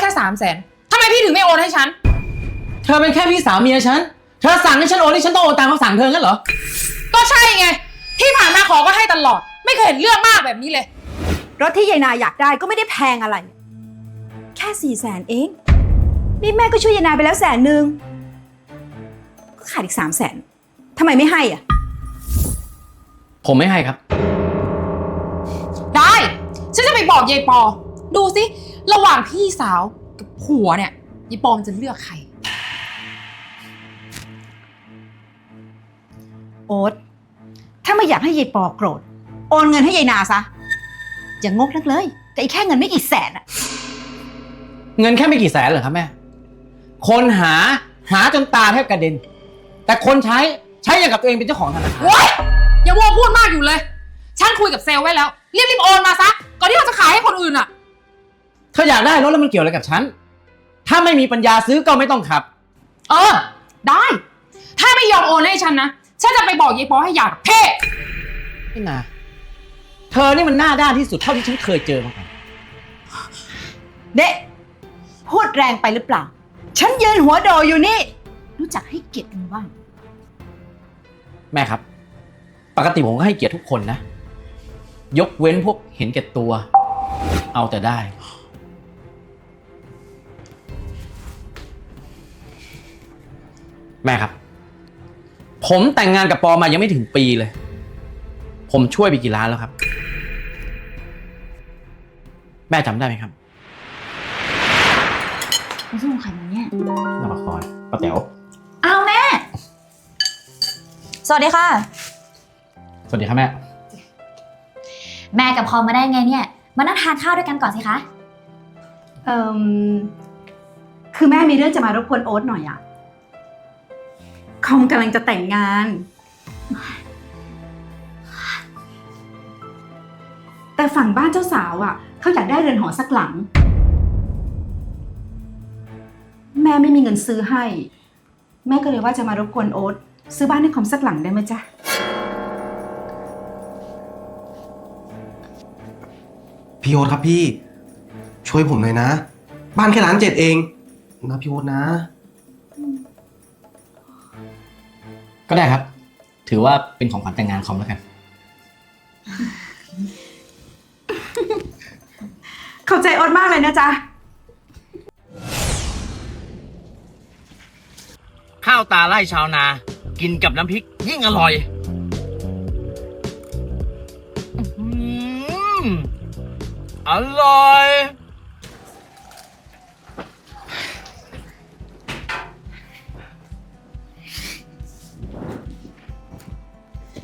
แค่สามแสนทำไมพี่ถึงไม่โอนให้ฉัน เธอเป็นแค่พี่สาวเมียฉัน เธอสั่งให้ฉันโอนนี่ฉันต้องโอนตามคำสั่งเธองั้นเหรอ ก็ใช่ไง ที่ผ่านมาขอก็ให้ตลอด ไม่เคยเห็นเรื่องมากแบบนี้เลย รถที่ยายนาอยากได้ก็ไม่ได้แพงอะไร แค่สี่แสนเอง นี่แม่ก็ช่วยยายนาไปแล้วแสนหนึ่งก็ขาดอีกสามแสนทำไมไม่ให้อะ ผมไม่ให้ครับ ได้ ฉันจะไปบอกยายปอ ดูสิ ระหว่างพี่สาวกับผัวเนี่ยยายปอมันจะเลือกใคร โอ๊ตถ้าไม่อยากให้ยายปอโกรธ โอนเงินให้ยายนาซะ อย่างงกนักเลย แต่อีกแค่เงินไม่กี่แสนอะเงินแค่ไม่กี่แสนเหรอครับแม่ คนหาหาจนตาแทบกระเด็น แต่คนใช้ใช้อย่างกับตัวเองเป็นเจ้าของธนาคารโอ๊ยอย่าวัวพูดมากอยู่เลย ฉันคุยกับเซลล์ไว้แล้ว รีบๆโอนมาซะ ก่อนที่เราจะขายให้คนอื่นอะ เธออยากได้รถแล้วมันเกี่ยวอะไรกับฉัน ถ้าไม่มีปัญญาซื้อก็ไม่ต้องขับ เออ ได้ ถ้าไม่ยอมโอนให้ฉันนะ ฉันจะไปบอกยายปอให้หย่ากับเพ่ไม่นาเธอนี่มันหน้าด้านที่สุดเท่าที่ฉันเคยเจอมาก่อนเด็พูดแรงไปหรือเปล่า ฉันยืนหัวโดอยู่นี่ รู้จักให้เกียรติกันบ้าง แม่ครับ ปกติผมก็ให้เกียรติทุกคนนะ ยกเว้นพวกเห็นแก่ตัว เอาแต่ได้ แม่ครับ ผมแต่งงานกับปอมายังไม่ถึงปีเลย ผมช่วยไปกี่ล้านแล้วครับ แม่จำได้ไหมครับไม่ใช่ของใครมาเนี่ย นภพรป้าแต๋วเอาแม่ สวัสดีค่ะ สวัสดีครับแม่ แม่กับพอมาได้ไงเนี่ย มานั่งทานข้าวด้วยกันก่อนสิคะ เอ่มคือแม่มีเรื่องจะมารบกวนโอ๊ตหน่อยอะค อมกำลังจะแต่งงาน แต่ฝั่งบ้านเจ้าสาวอะ เขาอยากได้เรือนหอสักหลัง แม่ไม่มีเงินซื้อให้ แม่ก็เลยว่าจะมารบกวนโอ๊ตซื้อบ้านให้คอมสักหลังได้ไหมจ๊ะ พี่โอ๊ตครับพี่ ช่วยผมหน่อยนะ บ้านแค่ล้านเจ็ดเอง นะพี่โอ๊ตนะ ก็ได้ครับ ถือว่าเป็นของขวัญแต่งงานคอมแล้วกัน เข้าใจโอ๊ตมากเลยนะจ๊ะ ข้าวตาไล่ชาวนา กินกับน้ำพริกยิ่งอร่อยอื้อหืออร่อย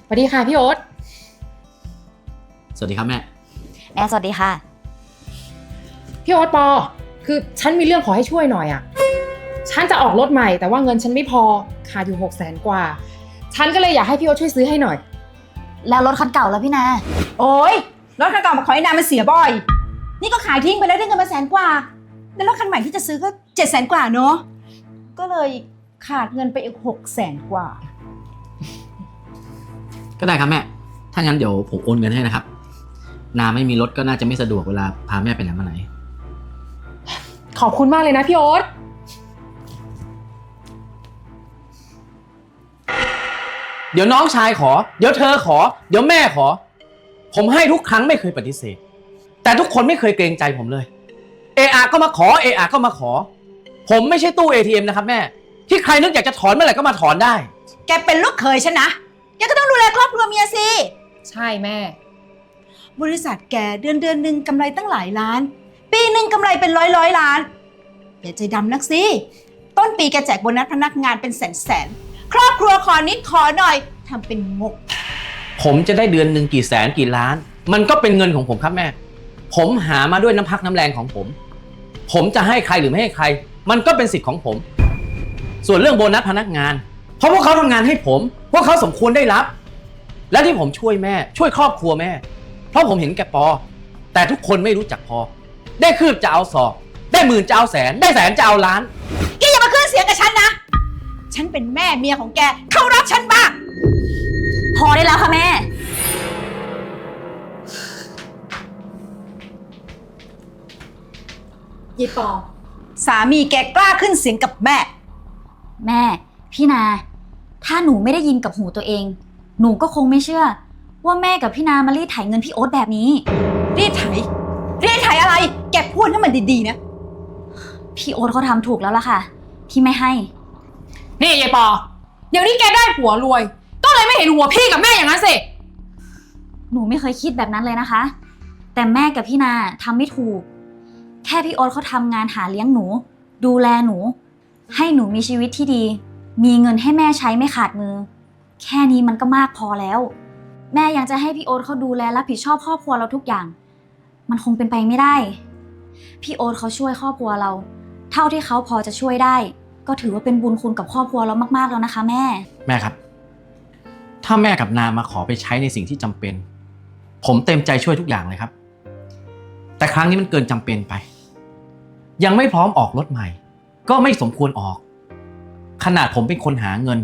สวัสดีค่ะพี่โอ๊ตสวัสดีครับแม่ แม่สวัสดีค่ะ พี่โอ๊ตปอ คือฉันมีเรื่องขอให้ช่วยหน่อยอะฉันจะออกรถใหม่แต่ว่าเงินฉันไม่พอขาดอยู่หกแสนกว่า ฉันก็เลยอยากให้พี่โอ๊ตช่วยซื้อให้หน่อย แล้วรถคันเก่าแล้วพี่นา โอ๊ยรถคันเก่ามาขอให้นามันเสียบ่อย นี่ก็ขายทิ้งไปแล้วได้เงินมาแสนกว่า แล้วรถคันใหม่ที่จะซื้อก็เจ็ดแสนกว่าเนอะก็เลยขาดเงินไปอีกหกแสนกว่า ก็ได้ครับแม่ ถ้างั้นเดี๋ยวผมโอนเงินให้นะครับ นาไม่มีรถก็น่าจะไม่สะดวกเวลาพาแม่ไปไหนมาไหน ขอบคุณมากเลยนะพี่โอ๊ต เดี๋ยวน้องชายขอ เดี๋ยวเธอขอ เดี๋ยวแม่ขอ ผมให้ทุกครั้งไม่เคยปฏิเสธ แต่ทุกคนไม่เคยเกรงใจผมเลย เออาก็มาขอ เออาก็มาขอ ผมไม่ใช่ตู้ ATM นะครับแม่ ที่ใครนึกอยากจะถอนเมื่อไหร่ก็มาถอนได้ แกเป็นลูกเขยฉันนะ แกก็ต้องดูแลครอบครัวเมียสิ ใช่แม่ บริษัทแกเดือนเดือนหนึ่งกำไรตั้งหลายล้าน ปีหนึ่งกำไรเป็นร้อยร้อยล้านอย่าใจดำนักสิ ต้นปีแกแจกโบนัสพนักงานเป็นแสนแสนๆครอบครัวขอนิดขอหน่อยทำเป็นงก ผมจะได้เดือนหนึ่งกี่แสนกี่ล้าน มันก็เป็นเงินของผมครับแม่ ผมหามาด้วยน้ำพักน้ำแรงของผม ผมจะให้ใครหรือไม่ให้ใคร มันก็เป็นสิทธิ์ของผม ส่วนเรื่องโบนัสพนักงาน เพราะพวกเขาทำงานให้ผมพ วกเขาสมควรได้รับ และที่ผมช่วยแม่ ช่วยครอบครัวแม่ เพราะผมเห็นแก่ปอ แต่ทุกคนไม่รู้จักพอ ได้คืบจะเอาศอก ได้หมื่นจะเอาแสน ได้แสนจะเอาล้าน แกอย่ามาขึ้นเสียงกับฉันนะ ฉันเป็นแม่เมียของแก เข้ารับฉันบ้าง พอได้แล้วค่ะแม่ ยายปอ สามีแกกล้าขึ้นเสียงกับแม่ แม่ พี่นา ถ้าหนูไม่ได้ยินกับหูตัวเอง หนูก็คงไม่เชื่อ ว่าแม่กับพี่นามารีดไถเงินพี่โอ๊ตแบบนี้ รีดไถ รีดไถอะไร แกพูดให้มันดีๆนะ พี่โอ๊ตเขาทำถูกแล้วล่ะค่ะ ที่ไม่ให้ นี่ยายปอ เดี๋ยวนี้แกได้ผัวรวย ก็เลยไม่เห็นหัวพี่กับแม่อย่างนั้นสิ หนูไม่เคยคิดแบบนั้นเลยนะคะ แต่แม่กับพี่นาทำไม่ถูก แค่พี่โอ๊ตเขาทำงานหาเลี้ยงหนู ดูแลหนู ให้หนูมีชีวิตที่ดี มีเงินให้แม่ใช้ไม่ขาดมือ แค่นี้มันก็มากพอแล้ว แม่ยังจะให้พี่โอ๊ตเขาดูแลรับผิดชอบครอบครัวเราทุกอย่าง มันคงเป็นไปไม่ได้ พี่โอ๊ตเขาช่วยครอบครัวเรา เท่าที่เขาพอจะช่วยได้ ก็ถือว่าเป็นบุญคุณกับครอบครัวเรามากๆแล้วนะคะ แม่ แม่ครับ ถ้าแม่กับนามาขอไปใช้ในสิ่งที่จำเป็น ผมเต็มใจช่วยทุกอย่างเลยครับ แต่ครั้งนี้มันเกินจำเป็นไป ยังไม่พร้อมออกรถใหม่ ก็ไม่สมควรออก ขนาดผมเป็นคนหาเงิน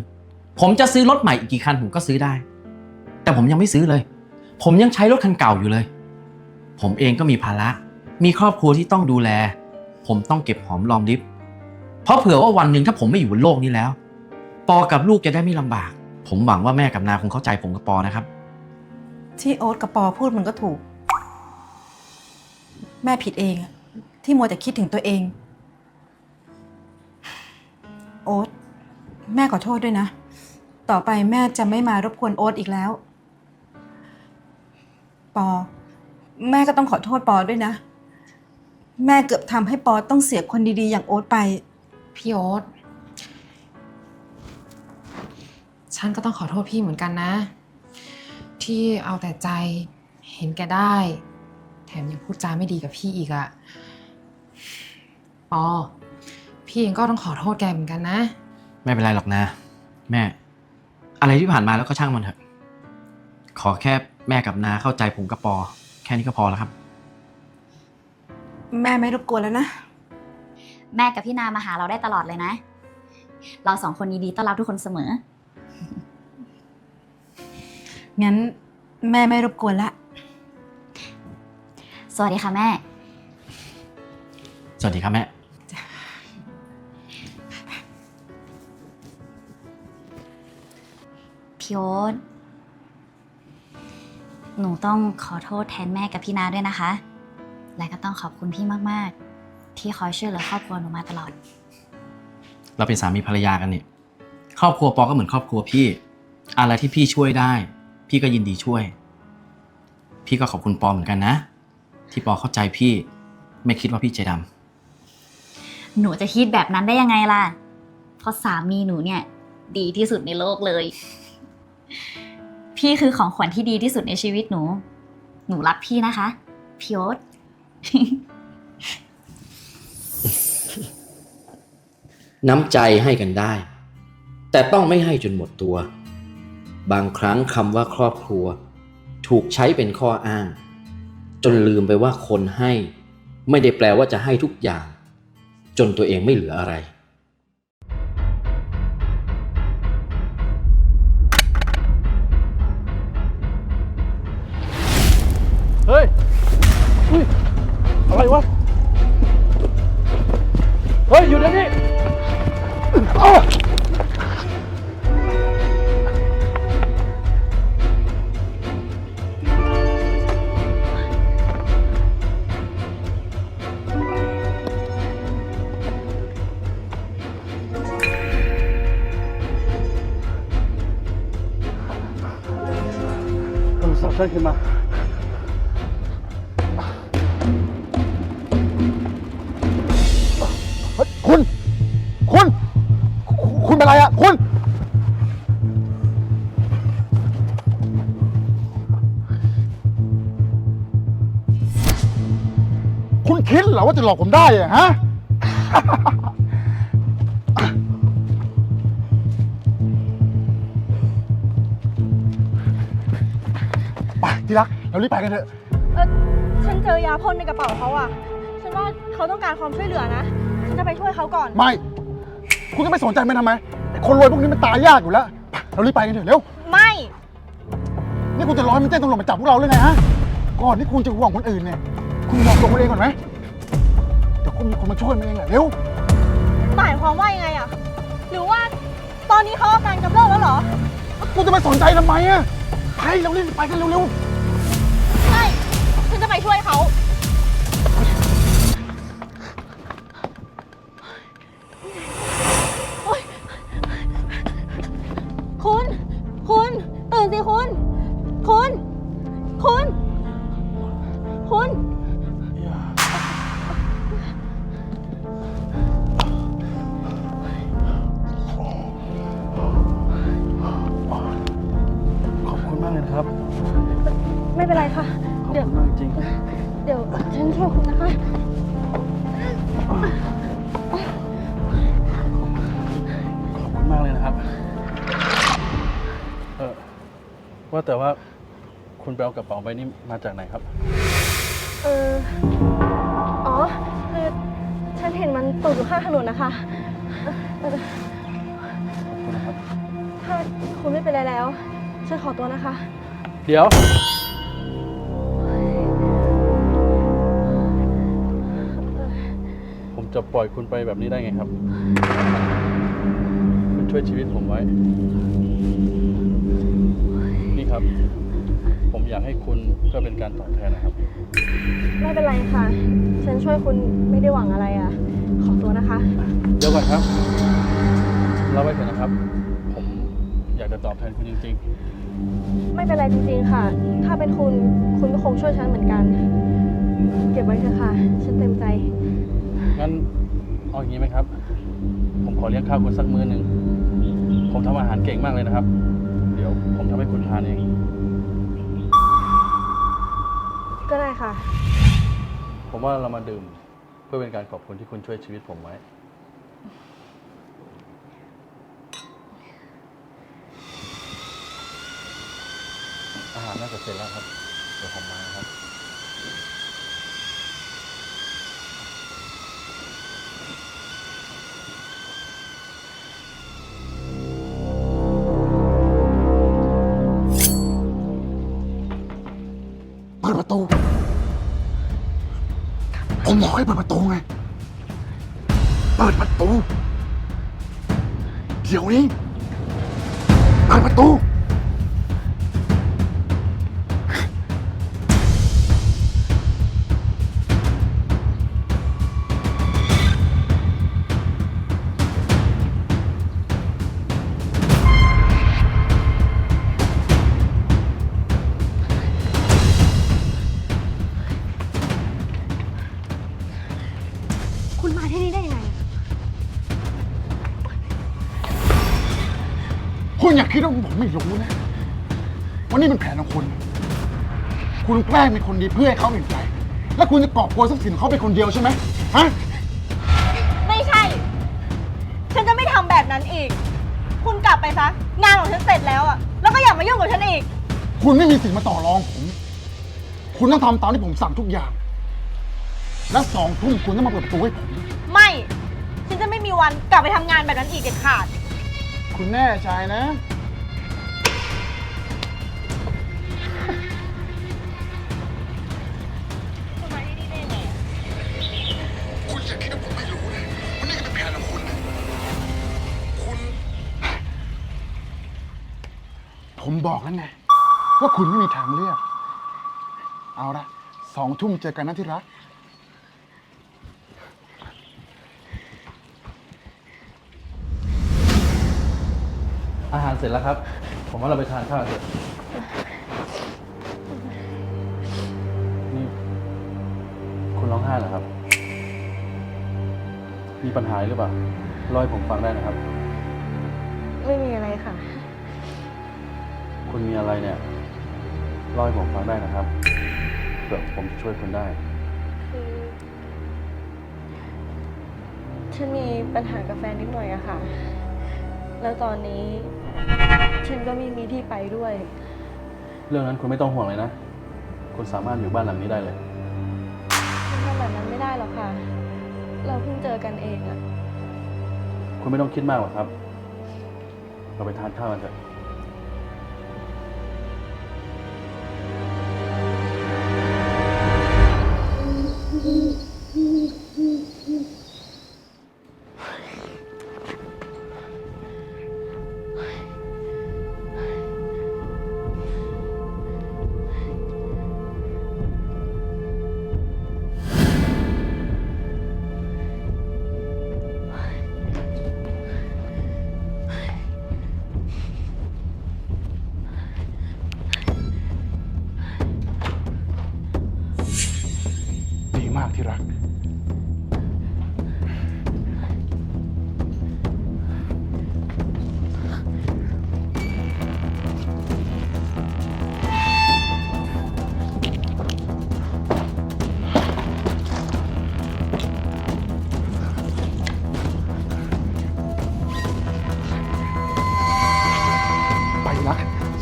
ผมจะซื้อรถใหม่อีกกี่คันผมก็ซื้อได้ แต่ผมยังไม่ซื้อเลย ผมยังใช้รถคันเก่าอยู่เลย ผมเองก็มีภาระ มีครอบครัวที่ต้องดูแล ผมต้องเก็บหอมรอมริบเพราะเผื่อว่าวันหนึ่งถ้าผมไม่อยู่บนโลกนี้แล้ว ปอกับลูกจะได้ไม่ลำบาก ผมหวังว่าแม่กับนาคงเข้าใจผมกับปอนะครับ ที่โอ๊ตกับปอพูดมันก็ถูก แม่ผิดเองอะที่มัวแต่คิดถึงตัวเอง โอ๊ต แม่ขอโทษด้วยนะ ต่อไปแม่จะไม่มารบกวนโอ๊ตอีกแล้ว ปอ แม่ก็ต้องขอโทษปอด้วยนะ แม่เกือบทำให้ปอต้องเสียคนดีๆ อย่างโอ๊ตไป พี่โอ๊ตฉันก็ต้องขอโทษพี่เหมือนกันนะ ที่เอาแต่ใจเห็นแกได้ แถมยังพูดจาไม่ดีกับพี่อีกอะปอ พี่เองก็ต้องขอโทษแกเหมือนกันนะ ไม่เป็นไรหรอกนะ แม่ อะไรที่ผ่านมาแล้วก็ช่างมันเถอะ ขอแค่แม่กับนาเข้าใจผมกับปอ แค่นี้ก็พอแล้วครับ แม่ไม่รบกวนแล้วนะ แม่กับพี่นามาหาเราได้ตลอดเลยนะ เราสองคนยินดีต้อนรับทุกคนเสมอ งั้นแม่ไม่รบกวนละ สวัสดีค่ะแม่ สวัสดีครับแม่ พี่โอ๊ตหนูต้องขอโทษแทนแม่กับพี่นาด้วยนะคะ และก็ต้องขอบคุณพี่มาก ๆ ที่คอยช่วยเหลือครอบครัวหนูมาตลอด เราเป็นสามีภรรยากันเนี่ยครอบครัวปอก็เหมือนครอบครัวพี่ อะไรที่พี่ช่วยได้ พี่ก็ยินดีช่วย พี่ก็ขอบคุณปอเหมือนกันนะ ที่ปอเข้าใจพี่ไม่คิดว่าพี่ใจดำหนูจะคิดแบบนั้นได้ยังไงล่ะ เพราะสามีหนูเนี่ย ดีที่สุดในโลกเลย พี่คือของขวัญที่ดีที่สุดในชีวิตหนู หนูรักพี่นะคะ พี่โอ๊ต น้ำใจให้กันได้ แต่ต้องไม่ให้จนหมดตัว บางครั้งคำว่าครอบครัว ถูกใช้เป็นข้ออ้าง จนลืมไปว่าคนให้ ไม่ได้แปลว่าจะให้ทุกอย่าง จนตัวเองไม่เหลืออะไร เหรอว่าจะหลอกผมได้อะฮะ ไปที่รัก เรารีบไปกันเถอะ เออฉันเจอยาพ่นในกระเป๋าเขาอะฉันว่าเขาต้องการความช่วยเหลือนะ ฉันจะไปช่วยเขาก่อน ไม่ คุณจะไม่สนใจมันทำไมไอ้คนรวยพวกนี้มันตายยากอยู่แล้วไปเรารีบไปกันเถอะเร็ว ไม่ นี่คุณจะรอให้มันแจ้งตำรวจมาจับพวกเราเลยไงฮะ ก่อนที่คุณจะห่วงคนอื่นเนี่ย คุณมองตัวคุณเองก่อนไหม เดี๋ยวคุณมีคนมาช่วยมันเองแหละเร็วไหมายความว่ายังไงอะหรือว่าตอนนี้เขาอาการกำเริบแล้วเหรอ กูจะไปสนใจทำไมอะไปเราเล่นไปกันเร็วใช่ ฉันจะไปช่วยเขา กระเป๋าใบนี้มาจากไหนครับ เออ อ๋อ คือฉันเห็นมันตกอยู่ข้างถนนนะคะเออขอบคุณนะครับ ถ้าคุณไม่เป็นไรแล้ว ฉันขอตัวนะคะ เดี๋ยว ผมจะปล่อยคุณไปแบบนี้ได้ไงครับ คุณช่วยชีวิตผมไว้ นี่ครับ ผมอยากให้คุณเพื่อเป็นการตอบแทนนะครับ ไม่เป็นไรค่ะ ฉันช่วยคุณไม่ได้หวังอะไรอะ ขอตัวนะคะ เดี๋ยวก่อนครับเล่าไว้เถอะนะครับ ผมอยากจะตอบแทนคุณจริง ไม่เป็นไรจริงๆค่ะ ถ้าเป็นคุณ คุณก็คงช่วยฉันเหมือนกัน เก็บไว้เถอะค่ะ ฉันเต็มใจ ๆ งั้นเอาอย่างนี้ไหมครับ ผมขอเลี้ยงข้าวคุณสักมื้อหนึ่ง ผมทำอาหารเก่งมากเลยนะครับ เดี๋ยวผมทำให้คุณทานเอง ก็ได้ค่ะ ผมว่าเรามาดื่มเพื่อเป็นการขอบคุณที่คุณช่วยชีวิตผมไว้ อาหารน่าจะเสร็จแล้วครับ เดี๋ยวผมมาครับ บอกให้เปิดประตูไง เปิดประตู เดี๋ยวนี้ เปิดประตู คุณอย่าคิดว่าผมไม่รู้นะว่านี่เป็นแผนของคุณ คุณแกล้งเป็นคนดีเพื่อให้เขาเห็นใจ แล้วคุณจะกอบโกยทรัพย์สินของเขาเป็นคนเดียวใช่ไหมฮะ ไม่ใช่ ฉันจะไม่ทำแบบนั้นอีก คุณกลับไปซะ งานของฉันเสร็จแล้วอะแล้วก็อย่ามายุ่งกับฉันอีก คุณไม่มีสิทธิ์มาต่อรองผม คุณต้องทำตามที่ผมสั่งทุกอย่าง และสองทุ่มคุณต้องมาเปิดประตูให้ผม ไม่ ฉันจะไม่มีวันกลับไปทำงานแบบนั้นอีกเด็ดขาด คุณแน่ใจนะ ผมบอกแล้วไงว่าคุณไม่มีทางเลือก เอาละสองทุ่มเจอกันนะที่รัก อาหารเสร็จแล้วครับ ผมว่าเราไปทานข้าวกันเถอะนี่คุณร้องไห้เหรอครับ มีปัญหาหรือเปล่าเล่าให้ผมฟังได้นะครับ ไม่มีอะไรค่ะ คุณมีอะไรเนี่ยเล่าให้ผมฟังได้นะครับเผื่อผมจะช่วยคุณได้ คือฉันมีปัญหากับแฟนนิดหน่อยอะค่ะ แล้วตอนนี้ฉันก็ไม่มีที่ไปด้วย เรื่องนั้นคุณไม่ต้องห่วงเลยนะ คุณสามารถอยู่บ้านหลังนี้ได้เลย ฉันทำแบบนั้นไม่ได้หรอกค่ะ เราเพิ่งเจอกันเองอะคุณไม่ต้องคิดมากหรอกครับ เราไปทานข้าวกันเถอะ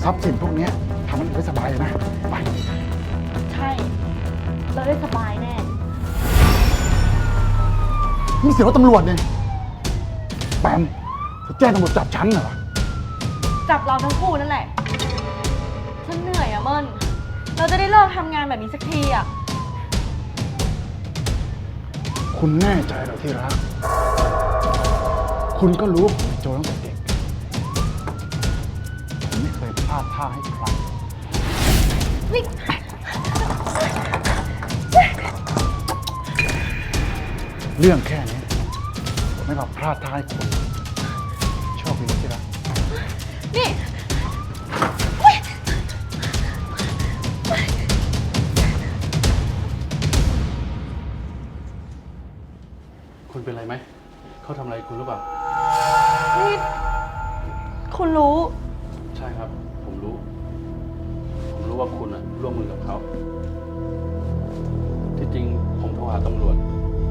ทรัพย์สินพวกเนี้ยทำให้หนูได้สบายเลยนะ ไป ใช่ เราได้สบายแน่ นี่เสียรถตำรวจเนี่ยแปมเธอแจ้งตำรวจจับฉันเหรอ จับเราทั้งคู่นั่นแหละ ฉันเหนื่อยอะเมินเราจะได้เลิกทำงานแบบนี้สักทีอะคุณแน่ใจเหรอที่รัก คุณก็รู้ว่าผมเป็นโจรตั้งแต่เด็กาดท่าให้ใครเรื่องแค่นี้ผมไม่มาพลาดท่าให้คุณโชคดีนะที่รัก นี่คุณเป็นไรไหม เขาทำอะไรคุณหรือเปล่า นี่ คุณรู้ ว่าคุณอะร่วมมือกับเขา ที่จริงผมโทรหาตำรวจ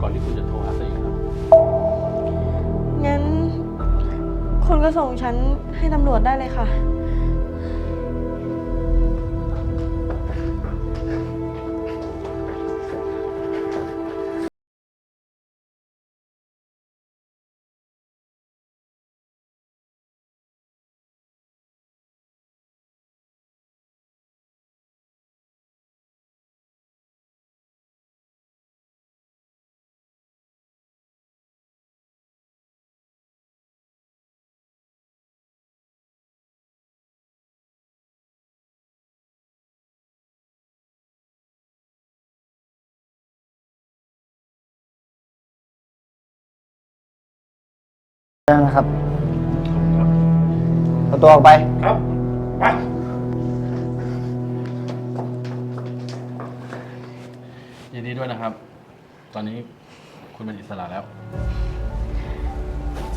ก่อนที่คุณจะโทรหาซะอีกครับ งั้น คุณก็ส่งฉันให้ตำรวจได้เลยค่ะ นะครับเอาตัวออกไป ครับ ไป ยินดีด้วยนะครับ ตอนนี้คุณเป็นอิสระแล้ว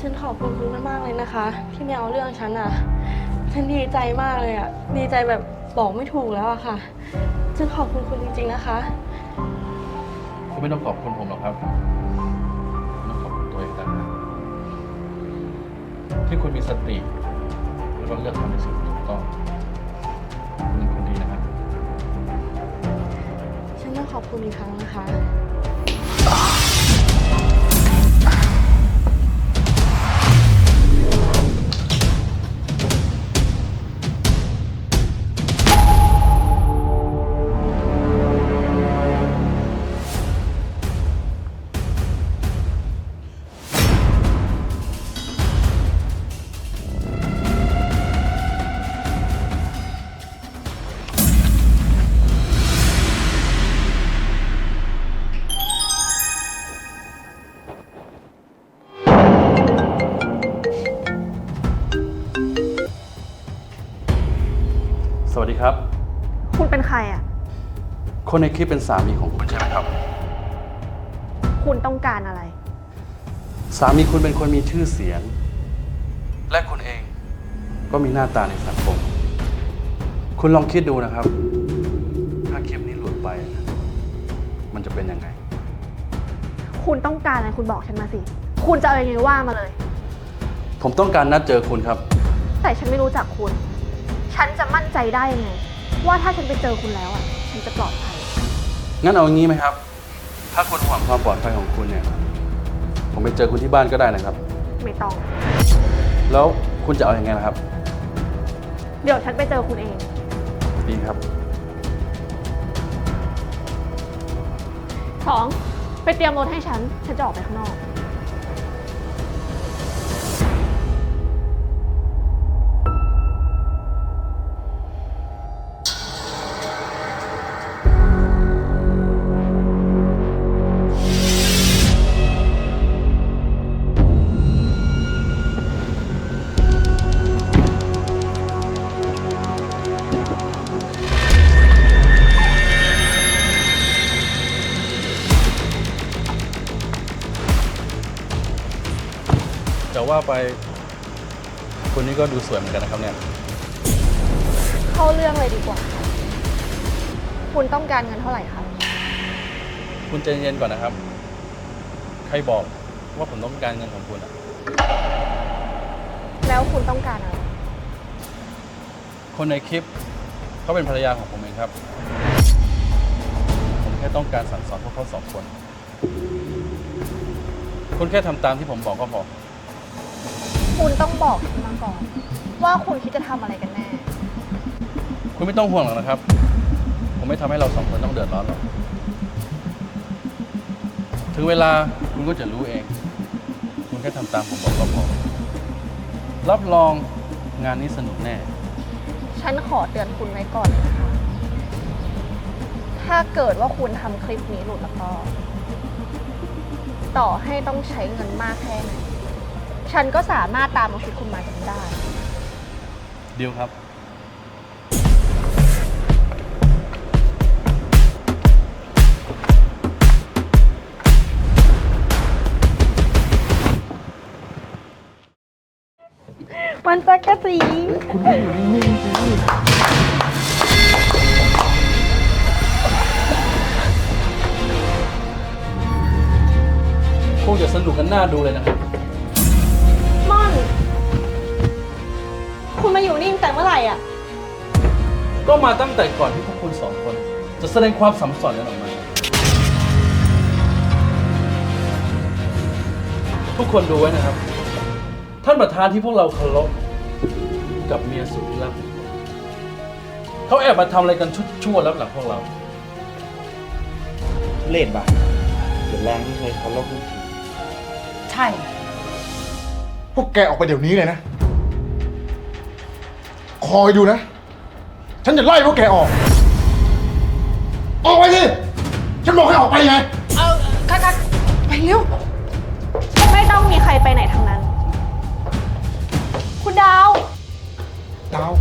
ฉันขอบคุณคุณมากๆเลยนะคะ ที่ไม่เอาเรื่องฉันอะฉันดีใจมากเลยอะดีใจแบบบอกไม่ถูกแล้วอะค่ะ ฉันขอบคุณคุณจริงๆนะคะ คุณไม่ต้องขอบคุณผมหรอกครับ ที่คุณมีสติ แล้วก็เลือกทำในสิ่งที่ถูกต้องคุณเป็นคนดีนะครับ ฉันต้องขอบคุณอีกครั้งนะคะ วัสดีครับ คุณเป็นใครอะคนในคลิปเป็นสามีของคุณใช่ไหมครับ คุณต้องการอะไร สามีคุณเป็นคนมีชื่อเสียง และคุณเอง ก็มีหน้าตาในสังคม คุณลองคิดดูนะครับ ถ้าคลิปนี้หลุดไป มันจะเป็นยังไง คุณต้องการอะไรคุณบอกฉันมาสิ คุณจะเอายังไงว่ามาเลย ผมต้องการนัดเจอคุณครับ แต่ฉันไม่รู้จักคุณ ฉันจะมั่นใจได้ยังไงว่าถ้าฉันไปเจอคุณแล้วอะ ฉันจะปลอดภัย งั้นเอางี้ไหมครับ ถ้าคุณห่วงความปลอดภัยของคุณเนี่ย ผมไปเจอคุณที่บ้านก็ได้นะครับ ไม่ต้อง แล้วคุณจะเอาอยัางไงล่ะครับ เดี๋ยวฉันไปเจอคุณเอง ดีครับ สอง ไปเตรียมรถให้ฉัน ฉันจะออกไปข้างนอก ว่าไปคนนี้ก็ดูสวยเหมือนกันนะครับเนี่ยเข้าเรื่องเลยดีกว่า คุณต้องการเงินเท่าไหร่คะ คุณใจเย็นก่อนนะครับ ใครบอกว่าผมต้องการเงินของคุณอะแล้วคุณต้องการอะไร คนในคลิปเขาเป็นภรรยาของผมเองครับ ผมแค่ต้องการสั่งสอนพวกเขาสองคน คุณแค่ทำตามที่ผมบอกก็พอ คุณต้องบอกฉันมาก่อน ว่าคุณคิดจะทำอะไรกันแน่ คุณไม่ต้องห่วงหรอกนะครับ ผมไม่ทำให้เราสองคนต้องเดือดร้อนหรอก ถึงเวลาคุณก็จะรู้เอง คุณแค่ทำตามผมบอกก็พอ รับรองงานนี้สนุกแน่ ฉันขอเตือนคุณไว้ก่อนเลยนะคะ ถ้าเกิดว่าคุณทำคลิปนี้หลุดแล้วก็ ต่อให้ต้องใช้เงินมากแค่ไหน ฉันก็สามารถตามมาคิดคุณมาจนได้ดีลครับ มันจักรจีคงจะสนุกกันหน้าดูเลยนะครับ คุณมาอยู่นี่ตั้งแต่เมื่อไหร่อะ ก็มาตั้งแต่ก่อนที่พวกคุณสองคน จะแสดงความสัมพันธ์กันออกมา ทุกคนดูไว้นะครับ ท่านประธานที่พวกเราเคารพกับเมียสุดที่รักของผมเขาแอบมาทำอะไรกันชุดชั่วรับหลังพวกเราเลดบ่ะเดี๋ยวแรงที่เคยเขาลบทุกที ใช่ พวกแกออกไปเดี๋ยวนี้เลยนะ คอยดูนะ ฉันจะไล่พวกแกออก ออกไปสิ ฉันบอกให้ออกไปไง เอาคักๆไปเร็ว ไม่ต้องมีใครไปไหนทั้งนั้น คุณดาว ดาว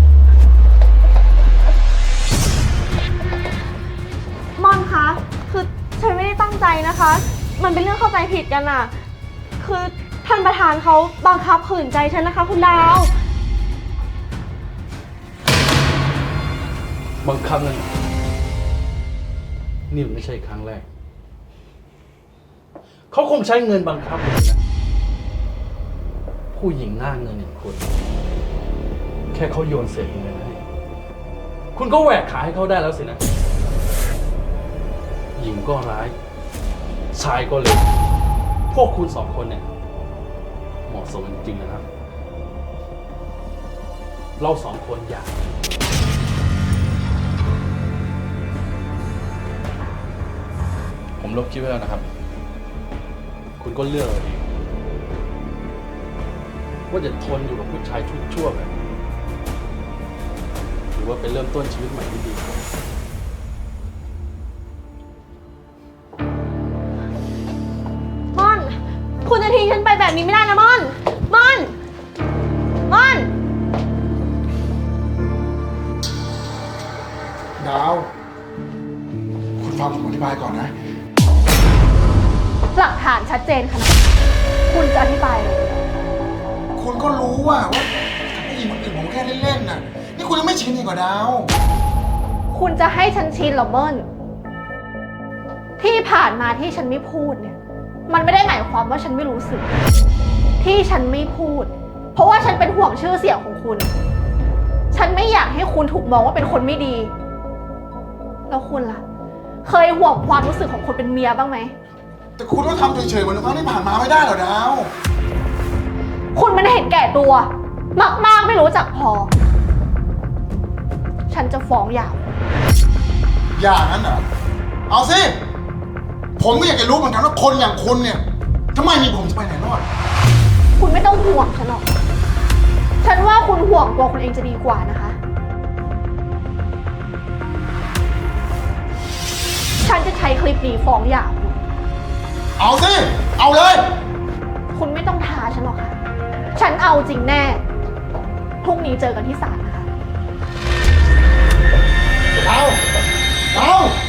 ม่อนคะ คือฉันไม่ได้ตั้งใจนะคะ มันเป็นเรื่องเข้าใจผิดกันอะคือท่านประธานเขาบังคับขืนใจฉันนะคะ คุณดาว บางครั้งนั้นนี่มันไม่ใช่ครั้งแรก เขาคงใช้เงินบังคับเลยนะ ผู้หญิงหน้าเงินอย่งคุณแค่เขาโยนเศษเงินให้ คุณก็แหวกขาให้เขาได้แล้วสินะ หญิงก็ร้าย ชายก็เลวพวกคุณสองคนเนี่ย เหมาะสมจริงๆนะครับ เราสองคนอยาก ลบคลิปไว้แล้วนะครับ คุณก็เลือกเอาเองว่าจะทนอยู่กับผู้ชายชั่วๆแบบนี้หรือว่าเป็นเริ่มต้นชีวิตใหม่ที่ดีม่อน คุณจะทิ้งฉันไปแบบนี้ไม่ได้นะ ชินเหรอเบิ้ลที่ผ่านมาที่ฉันไม่พูดเนี่ย มันไม่ได้หมายความว่าฉันไม่รู้สึก ที่ฉันไม่พูด เพราะว่าฉันเป็นห่วงชื่อเสียงของคุณ ฉันไม่อยากให้คุณถูกมองว่าเป็นคนไม่ดี แล้วคุณล่ะ เคยห่วงความรู้สึกของคนเป็นเมียบ้างไหม แต่คุณก็ทำเฉยๆเหมือนครั้งที่ผ่านมาไม่ได้เหรอดาว คุณมันเห็นแก่ตัว มากๆไม่รู้จักพอ ฉันจะฟ้องหย่าคุณ อย่างนั้นเหรอ เอาสิ ผมก็อยากจะรู้เหมือนกันว่าคนอย่างคุณเนี่ยทำไมมีผมจะไปไหนรอด คุณไม่ต้องห่วงฉันหรอก ฉันว่าคุณห่วงตัวคุณเองจะดีกว่านะคะ ฉันจะใช้คลิปนี้ฟ้องหย่าคุณเอาสิ เอาเลย คุณไม่ต้องท้าฉันหรอกค่ะ ฉันเอาจริงแน่ พรุ่งนี้เจอกันที่ศาลนะคะ เอา 好。